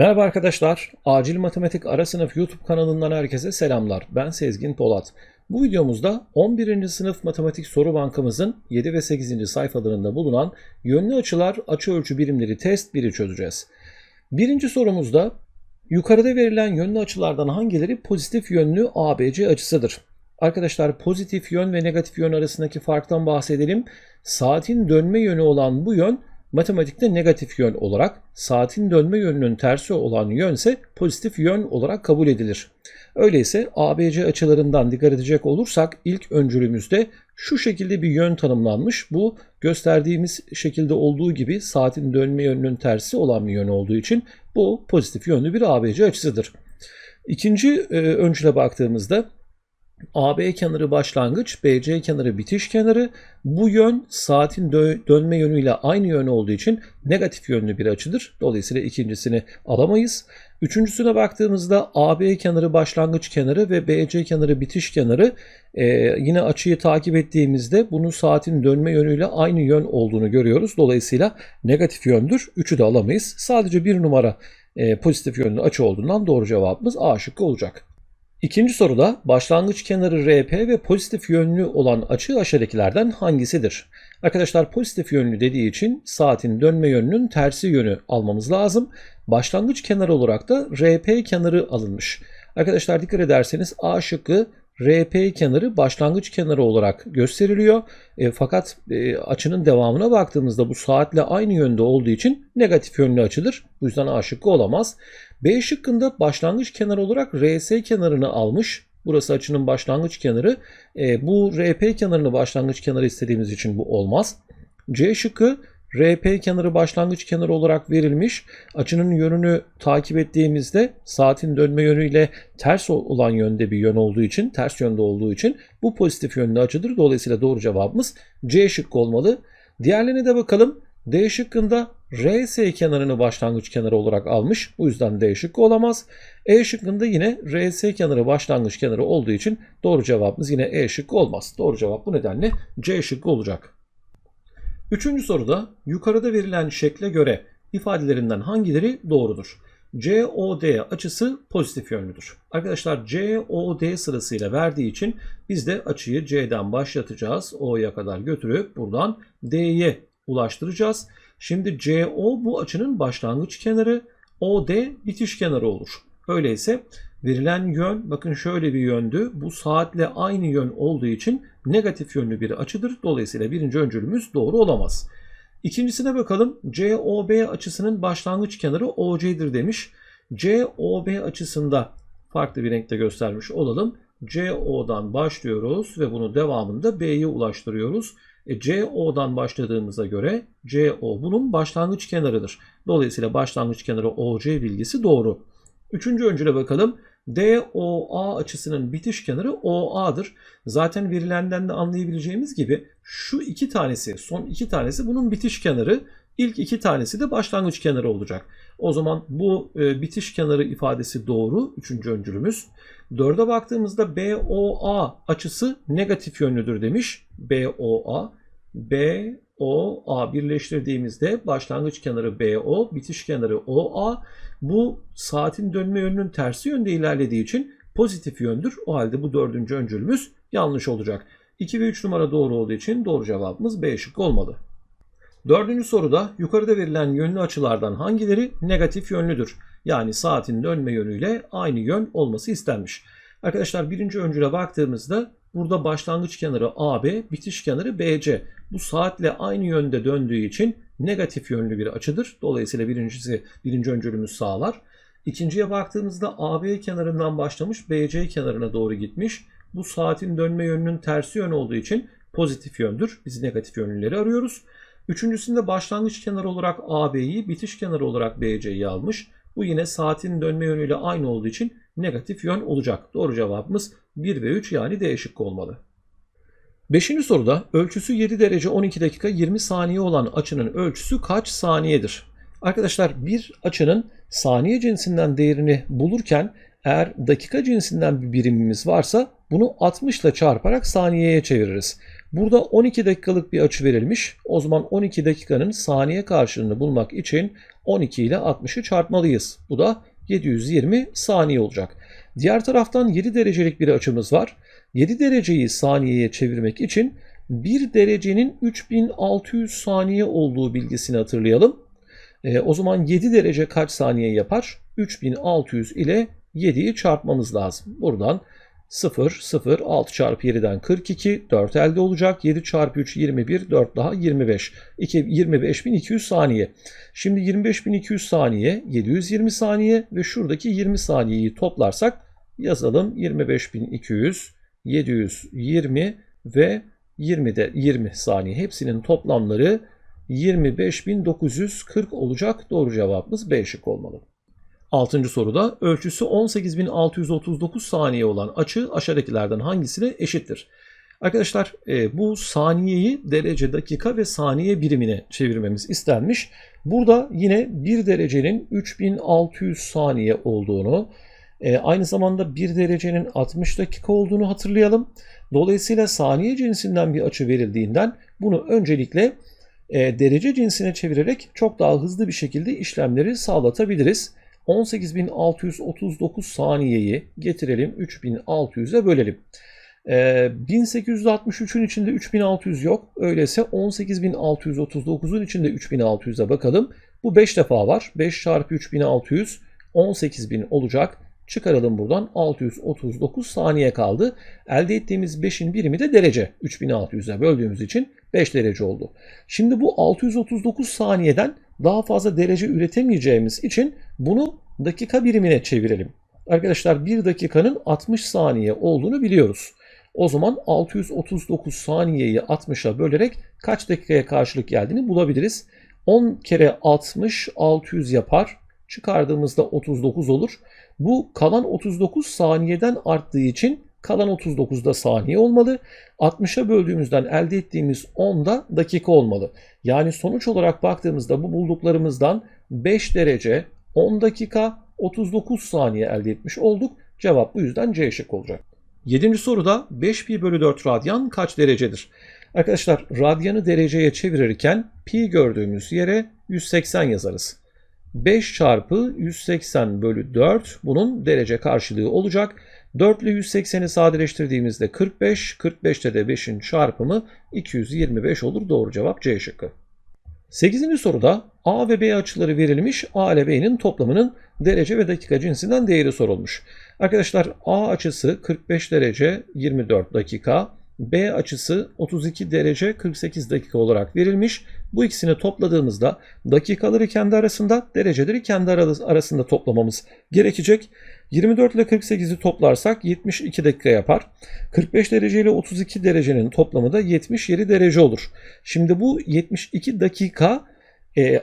Merhaba arkadaşlar. Acil Matematik Ara Sınıf YouTube kanalından herkese selamlar. Ben Sezgin Polat. Bu videomuzda 11. sınıf matematik soru bankamızın 7 ve 8. sayfalarında bulunan yönlü açılar açı ölçü birimleri test 1'i çözeceğiz. Birinci sorumuzda yukarıda verilen yönlü açılardan hangileri pozitif yönlü ABC açısıdır? Arkadaşlar pozitif yön ve negatif yön arasındaki farktan bahsedelim. Saatin dönme yönü olan bu yön matematikte negatif yön olarak, saatin dönme yönünün tersi olan yön ise pozitif yön olarak kabul edilir. Öyleyse ABC açılarından dikkat edecek olursak ilk öncülümüzde şu şekilde bir yön tanımlanmış. Bu gösterdiğimiz şekilde olduğu gibi saatin dönme yönünün tersi olan bir yön olduğu için bu pozitif yönlü bir ABC açısıdır. İkinci e, öncüle baktığımızda AB kenarı başlangıç, BC kenarı bitiş kenarı. Bu yön saatin dö- dönme yönüyle aynı yön olduğu için negatif yönlü bir açıdır. Dolayısıyla ikincisini alamayız. Üçüncüsüne baktığımızda AB kenarı başlangıç kenarı ve BC kenarı bitiş kenarı e, yine açıyı takip ettiğimizde bunun saatin dönme yönüyle aynı yön olduğunu görüyoruz. Dolayısıyla negatif yöndür. Üçü de alamayız. Sadece bir numara e, pozitif yönlü açı olduğundan doğru cevabımız A şıkkı olacak. İkinci soruda başlangıç kenarı RP ve pozitif yönlü olan açı aşağıdakilerden hangisidir? Arkadaşlar pozitif yönlü dediği için saatin dönme yönünün tersi yönü almamız lazım. Başlangıç kenarı olarak da RP kenarı alınmış. Arkadaşlar dikkat ederseniz A şıkkı RP kenarı başlangıç kenarı olarak gösteriliyor. E, fakat e, açının devamına baktığımızda bu saatle aynı yönde olduğu için negatif yönlü açıdır. Bu yüzden A şıkkı olamaz. B şıkkında başlangıç kenarı olarak RS kenarını almış. Burası açının başlangıç kenarı. E, bu RP kenarını başlangıç kenarı istediğimiz için bu olmaz. C şıkkı RP kenarı başlangıç kenarı olarak verilmiş. Açının yönünü takip ettiğimizde saatin dönme yönüyle ters olan yönde bir yön olduğu için, ters yönde olduğu için bu pozitif yönlü açıdır. Dolayısıyla doğru cevabımız C şıkkı olmalı. Diğerlerine de bakalım. D şıkkında RS kenarını başlangıç kenarı olarak almış. Bu yüzden D şıkkı olamaz. E şıkkında yine RS kenarı başlangıç kenarı olduğu için doğru cevabımız yine E şıkkı olmaz. Doğru cevap bu nedenle C şıkkı olacak. Üçüncü soruda yukarıda verilen şekle göre ifadelerinden hangileri doğrudur? COD açısı pozitif yönlüdür. Arkadaşlar COD sırasıyla verdiği için biz de açıyı C'den başlatacağız. O'ya kadar götürüp buradan D'ye ulaştıracağız. Şimdi CO bu açının başlangıç kenarı, OD bitiş kenarı olur. Öyleyse verilen yön bakın şöyle bir yöndü. Bu saatle aynı yön olduğu için negatif yönlü bir açıdır. Dolayısıyla birinci öncülümüz doğru olamaz. İkincisine bakalım. COB açısının başlangıç kenarı OC'dir demiş. COB açısında farklı bir renkte göstermiş olalım. CO'dan başlıyoruz ve bunu devamında B'ye ulaştırıyoruz. E, CO'dan başladığımıza göre CO bunun başlangıç kenarıdır. Dolayısıyla başlangıç kenarı OC bilgisi doğru. Üçüncü öncüle bakalım. DOA açısının bitiş kenarı OA'dır. Zaten verilenden de anlayabileceğimiz gibi şu iki tanesi, son iki tanesi bunun bitiş kenarı. İlk iki tanesi de başlangıç kenarı olacak. O zaman bu e, bitiş kenarı ifadesi doğru. Üçüncü öncülümüz. Dörde baktığımızda BOA açısı negatif yönlüdür demiş. BOA. BOA birleştirdiğimizde başlangıç kenarı BO, bitiş kenarı OA. Bu saatin dönme yönünün tersi yönde ilerlediği için pozitif yöndür. O halde bu dördüncü öncülümüz yanlış olacak. 2 ve 3 numara doğru olduğu için doğru cevabımız B şıkkı olmalı. Dördüncü soruda yukarıda verilen yönlü açılardan hangileri negatif yönlüdür? Yani saatin dönme yönüyle aynı yön olması istenmiş. Arkadaşlar birinci öncüle baktığımızda burada başlangıç kenarı AB, bitiş kenarı BC. Bu saatle aynı yönde döndüğü için negatif yönlü bir açıdır. Dolayısıyla birincisi birinci öncülümüz sağlar. İkinciye baktığımızda AB kenarından başlamış BC kenarına doğru gitmiş. Bu saatin dönme yönünün tersi yön olduğu için pozitif yöndür. Biz negatif yönlüleri arıyoruz. Üçüncüsünde başlangıç kenarı olarak AB'yi, bitiş kenarı olarak BC'yi almış. Bu yine saatin dönme yönüyle aynı olduğu için negatif yön olacak. Doğru cevabımız 1 ve 3 yani D şıkkı olmalı. Beşinci soruda ölçüsü 7 derece 12 dakika 20 saniye olan açının ölçüsü kaç saniyedir? Arkadaşlar bir açının saniye cinsinden değerini bulurken eğer dakika cinsinden bir birimimiz varsa bunu 60 ile çarparak saniyeye çeviririz. Burada 12 dakikalık bir açı verilmiş. O zaman 12 dakikanın saniye karşılığını bulmak için 12 ile 60'ı çarpmalıyız. Bu da 720 saniye olacak. Diğer taraftan 7 derecelik bir açımız var. 7 dereceyi saniyeye çevirmek için 1 derecenin 3600 saniye olduğu bilgisini hatırlayalım. E, o zaman 7 derece kaç saniye yapar? 3600 ile 7'yi çarpmamız lazım. Buradan 0, 0, 6 çarpı 7'den 42, 4 elde olacak. 7 çarpı 3, 21, 4 daha 25. 2, 25.200 saniye. Şimdi 25.200 saniye, 720 saniye ve şuradaki 20 saniyeyi toplarsak yazalım. 25.200, 720 ve 20 de 20 saniye. Hepsinin toplamları 25.940 olacak. Doğru cevabımız B şık olmalı. Altıncı soruda ölçüsü 18.639 saniye olan açı aşağıdakilerden hangisine eşittir? Arkadaşlar e, bu saniyeyi derece, dakika ve saniye birimine çevirmemiz istenmiş. Burada yine 1 derecenin 3600 saniye olduğunu, e, aynı zamanda 1 derecenin 60 dakika olduğunu hatırlayalım. Dolayısıyla saniye cinsinden bir açı verildiğinden bunu öncelikle e, derece cinsine çevirerek çok daha hızlı bir şekilde işlemleri sağlatabiliriz. 18.639 saniyeyi getirelim 3600'e bölelim. Ee, 1863'ün içinde 3600 yok. Öyleyse 18.639'un içinde 3600'e bakalım. Bu 5 defa var. 5 çarpı 3600 18.000 olacak. Çıkaralım buradan 639 saniye kaldı. Elde ettiğimiz 5'in birimi de derece. 3600'e böldüğümüz için 5 derece oldu. Şimdi bu 639 saniyeden daha fazla derece üretemeyeceğimiz için bunu dakika birimine çevirelim. Arkadaşlar 1 dakikanın 60 saniye olduğunu biliyoruz. O zaman 639 saniyeyi 60'a bölerek kaç dakikaya karşılık geldiğini bulabiliriz. 10 kere 60 600 yapar. Çıkardığımızda 39 olur. Bu kalan 39 saniyeden arttığı için kalan 39'da saniye olmalı. 60'a böldüğümüzden elde ettiğimiz 10 da dakika olmalı. Yani sonuç olarak baktığımızda bu bulduklarımızdan 5 derece, 10 dakika, 39 saniye elde etmiş olduk. Cevap bu yüzden C şık olacak. 7. soruda 5 pi bölü 4 radyan kaç derecedir? Arkadaşlar radyanı dereceye çevirirken pi gördüğümüz yere 180 yazarız. 5 çarpı 180 bölü 4 bunun derece karşılığı olacak. 4 ile 180'i sadeleştirdiğimizde 45, 45'te de 5'in çarpımı 225 olur. Doğru cevap C şıkkı. 8. soruda A ve B açıları verilmiş. A ile B'nin toplamının derece ve dakika cinsinden değeri sorulmuş. Arkadaşlar A açısı 45 derece 24 dakika. B açısı 32 derece 48 dakika olarak verilmiş. Bu ikisini topladığımızda dakikaları kendi arasında, dereceleri kendi arasında toplamamız gerekecek. 24 ile 48'i toplarsak 72 dakika yapar. 45 derece ile 32 derecenin toplamı da 77 derece olur. Şimdi bu 72 dakika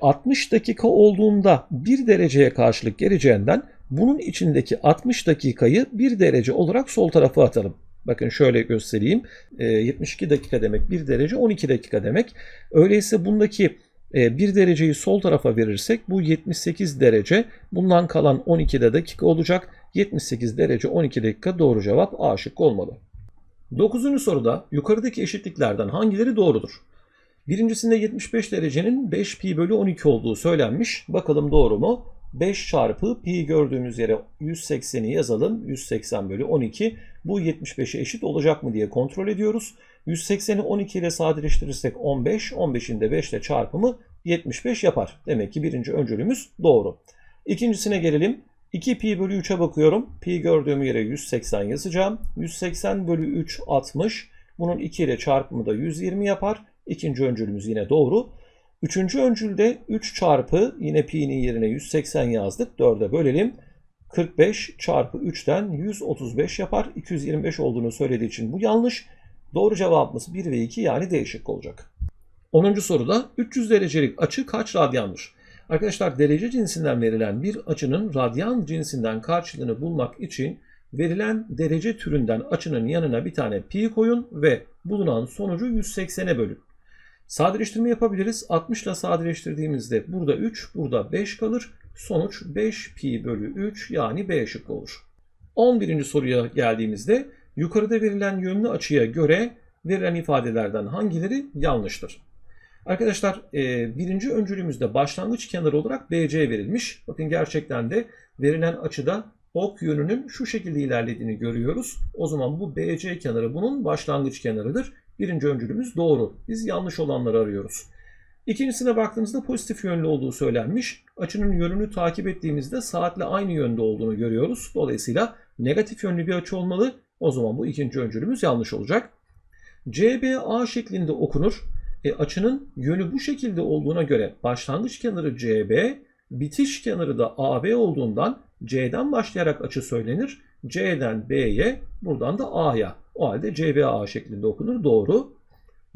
60 e, dakika olduğunda 1 dereceye karşılık geleceğinden bunun içindeki 60 dakikayı 1 derece olarak sol tarafa atalım. Bakın şöyle göstereyim. 72 dakika demek 1 derece 12 dakika demek. Öyleyse bundaki 1 dereceyi sol tarafa verirsek bu 78 derece. Bundan kalan 12 de dakika olacak. 78 derece 12 dakika doğru cevap A şıkkı olmalı. 9. soruda yukarıdaki eşitliklerden hangileri doğrudur? Birincisinde 75 derecenin 5 pi bölü 12 olduğu söylenmiş. Bakalım doğru mu? 5 çarpı pi gördüğümüz yere 180'i yazalım. 180 bölü 12. Bu 75'e eşit olacak mı diye kontrol ediyoruz. 180'i 12 ile sadeleştirirsek 15. 15'in de 5 ile çarpımı 75 yapar. Demek ki birinci öncülümüz doğru. İkincisine gelelim. 2 pi bölü 3'e bakıyorum. Pi gördüğüm yere 180 yazacağım. 180 bölü 3 60. Bunun 2 ile çarpımı da 120 yapar. İkinci öncülümüz yine doğru. Üçüncü öncülde 3 çarpı yine pi'nin yerine 180 yazdık. 4'e bölelim. 45 çarpı 3'ten 135 yapar. 225 olduğunu söylediği için bu yanlış. Doğru cevabımız 1 ve 2 yani D şıkkı olacak. 10. soruda 300 derecelik açı kaç radyandır? Arkadaşlar derece cinsinden verilen bir açının radyan cinsinden karşılığını bulmak için verilen derece türünden açının yanına bir tane pi koyun ve bulunan sonucu 180'e bölün. Sadeleştirme yapabiliriz. 60 ile sadeleştirdiğimizde burada 3, burada 5 kalır. Sonuç 5 pi bölü 3 yani B şıkkı olur. 11. soruya geldiğimizde yukarıda verilen yönlü açıya göre verilen ifadelerden hangileri yanlıştır? Arkadaşlar e, birinci öncülümüzde başlangıç kenarı olarak BC verilmiş. Bakın gerçekten de verilen açıda ok yönünün şu şekilde ilerlediğini görüyoruz. O zaman bu BC kenarı bunun başlangıç kenarıdır. Birinci öncülümüz doğru. Biz yanlış olanları arıyoruz. İkincisine baktığımızda pozitif yönlü olduğu söylenmiş. Açının yönünü takip ettiğimizde saatle aynı yönde olduğunu görüyoruz. Dolayısıyla negatif yönlü bir açı olmalı. O zaman bu ikinci öncülümüz yanlış olacak. CBA şeklinde okunur. E, açının yönü bu şekilde olduğuna göre başlangıç kenarı CB, bitiş kenarı da AB olduğundan C'den başlayarak açı söylenir. C'den B'ye, buradan da A'ya. O halde CBA şeklinde okunur. Doğru.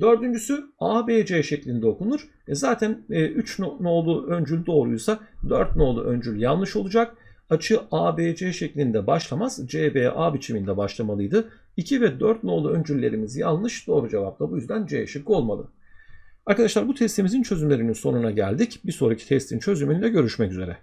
Dördüncüsü ABC şeklinde okunur. E zaten 3 nolu öncül doğruysa 4 nolu öncül yanlış olacak. Açı ABC şeklinde başlamaz. CBA biçiminde başlamalıydı. 2 ve 4 nolu öncüllerimiz yanlış. Doğru cevap da bu yüzden C şıkkı olmalı. Arkadaşlar bu testimizin çözümlerinin sonuna geldik. Bir sonraki testin çözümünde görüşmek üzere.